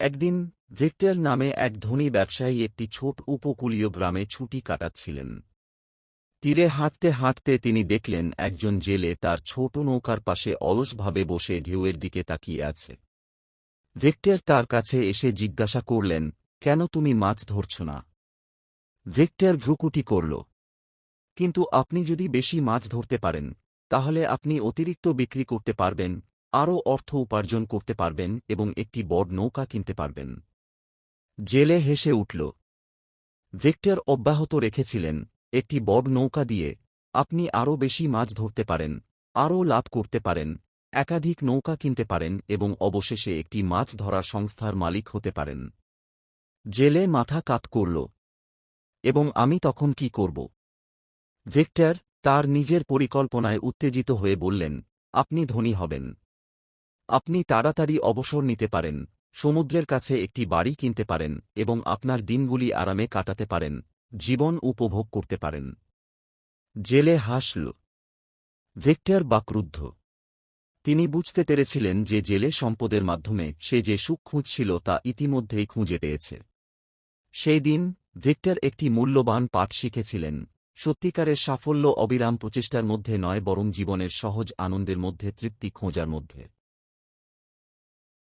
একদিন ভিক্টর নামে এক ধনী ব্যবসায়ী একটি ছোট উপকূলীয় গ্রামে ছুটি কাটাচ্ছিলেন। তীরে হাঁটতে হাঁটতে তিনি দেখলেন একজন জেলে তার ছোট নৌকার পাশে অলসভাবে বসে ঢেউয়ের দিকে তাকিয়ে আছে। ভিক্টর তার কাছে এসে জিজ্ঞাসা করলেন, কেন তুমি মাছ ধরছ না? ভিক্টর ভ্রুকুটি করল, কিন্তু আপনি যদি বেশি মাছ ধরতে পারেন, তাহলে আপনি অতিরিক্ত বিক্রি করতে পারবেন। আরও অর্থ উপার্জন করতে পারবেন এবং একটি বড় নৌকা কিনতে পারবেন। জেলে হেসে উঠল, ভিক্টর অব্যাহত রেখেছিলেন, একটি বড় নৌকা দিয়ে আপনি আরও বেশি মাছ ধরতে পারেন, আরও লাভ করতে পারেন, একাধিক নৌকা কিনতে পারেন এবং অবশেষে একটি মাছ ধরা সংস্থার মালিক হতে পারেন। জেলে মাথা কাত করল, এবং আমি তখন কি করব? ভিক্টর তার নিজের পরিকল্পনায় উত্তেজিত হয়ে বললেন, আপনি ধনী হবেন। আপনি তাড়াতাড়ি অবসর নিতে পারেন, সমুদ্রের কাছে একটি বাড়ি কিনতে পারেন এবং আপনার দিনগুলি আরামে কাটাতে পারেন, জীবন উপভোগ করতে পারেন। জেলে হাসল। ভিক্টর বাক্রুদ্ধ। তিনি বুঝতে পেরেছিলেন যে জেলে সম্পদের মাধ্যমে সে যে সুখ খুঁজছিল তা ইতিমধ্যেই খুঁজে পেয়েছে। সেই দিন ভিক্টর একটি মূল্যবান পাঠ শিখেছিলেন, সত্যিকারের সাফল্য অবিরাম প্রচেষ্টার মধ্যে নয় বরং জীবনের সহজ আনন্দের মধ্যে, তৃপ্তি খোঁজার মধ্যে।